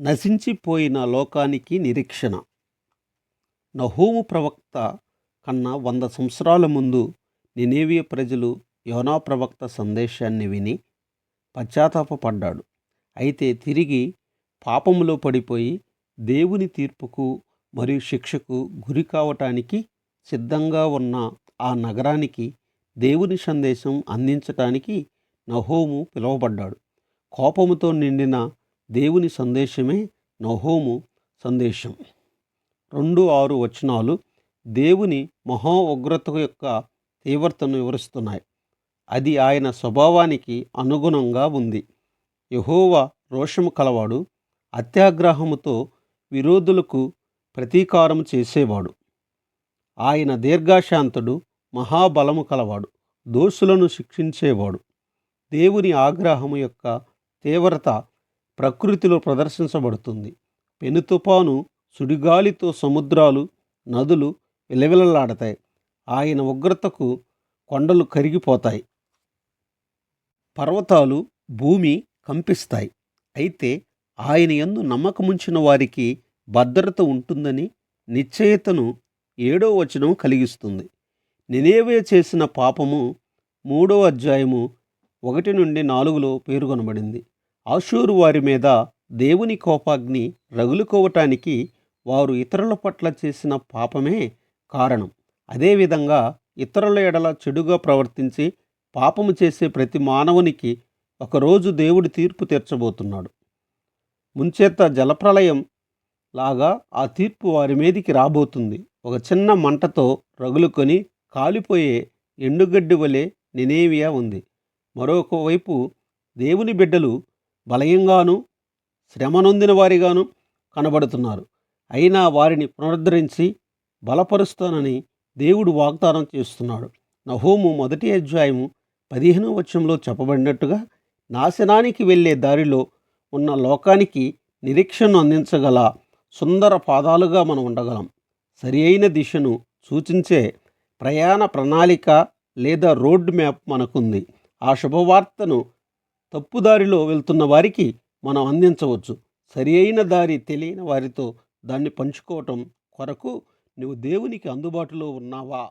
నశించిపోయిన లోకానికి నిరీక్షణ. నహూము ప్రవక్త కన్నా వంద సంవత్సరాల ముందు నినేవియ ప్రజలు యోనా ప్రవక్త సందేశాన్ని విని పశ్చాత్తాపపడ్డాడు. అయితే తిరిగి పాపములో పడిపోయి దేవుని తీర్పుకు మరియు శిక్షకు గురి కావటానికి సిద్ధంగా ఉన్న ఆ నగరానికి దేవుని సందేశం అందించటానికి నహోము పిలువబడ్డాడు. కోపముతో నిండిన దేవుని సందేశమే నహోము సందేశం. రెండు ఆరు వచనాలు దేవుని మహా ఉగ్రత యొక్క తీవ్రతను వివరిస్తున్నాయి. అది ఆయన స్వభావానికి అనుగుణంగా ఉంది. యహోవా రోషము కలవాడు అత్యాగ్రహముతో విరోధులకు ప్రతీకారం చేసేవాడు. ఆయన దీర్ఘశాంతుడు మహాబలము కలవాడు దోషులను శిక్షించేవాడు. దేవుని ఆగ్రహము యొక్క తీవ్రత ప్రకృతిలో ప్రదర్శించబడుతుంది. పెను తుపాను సుడిగాలితో సముద్రాలు నదులు విలవిలలాడతాయి. ఆయన ఉగ్రతకు కొండలు కరిగిపోతాయి. పర్వతాలు భూమి కంపిస్తాయి. అయితే ఆయన ఎందు నమ్మకముంచిన వారికి భద్రత ఉంటుందని నిశ్చయతను ఏడో వచనం కలిగిస్తుంది. నినేవే చేసిన పాపము మూడో అధ్యాయము ఒకటి నుండి నాలుగులో పేర్కొనబడింది ఆషూరు వారి మీద దేవుని కోపాగ్ని రగులుకోవటానికి వారు ఇతరుల పట్ల చేసిన పాపమే కారణం. అదేవిధంగా ఇతరుల ఎడల చెడుగా ప్రవర్తించి పాపము చేసే ప్రతి మానవునికి ఒకరోజు దేవుడి తీర్పు తీర్చబోతున్నాడు. ముంచేత జలప్రలయం లాగా ఆ తీర్పు వారి మీదికి రాబోతుంది. ఒక చిన్న మంటతో రగులుకొని కాలిపోయే ఎండుగడ్డి వలె నినేవియా ఉంది. మరొక వైపు దేవుని బిడ్డలు బలయంగాను శ్రమనొందిన వారిగాను కనబడుతున్నారు. అయినా వారిని పునరుద్ధరించి బలపరుస్తానని దేవుడు వాగ్దానం చేస్తున్నాడు. నహోము మొదటి అధ్యాయము పదిహేను వచ్చంలో చెప్పబడినట్టుగా నాశనానికి వెళ్ళే దారిలో ఉన్న లోకానికి నిరీక్షను అందించగల సుందర పాదాలుగా మనం ఉండగలం. సరి అయిన దిశను సూచించే ప్రయాణ ప్రణాళిక లేదా రోడ్ మ్యాప్ మనకుంది. ఆ శుభవార్తను తప్పుదారిలో వెళ్తున్న వారికి మనం అందించవచ్చు. సరి అయిన దారి తెలియని వారితో దాన్ని పంచుకోవటం కొరకు నువ్వు దేవునికి అందుబాటులో ఉన్నావా?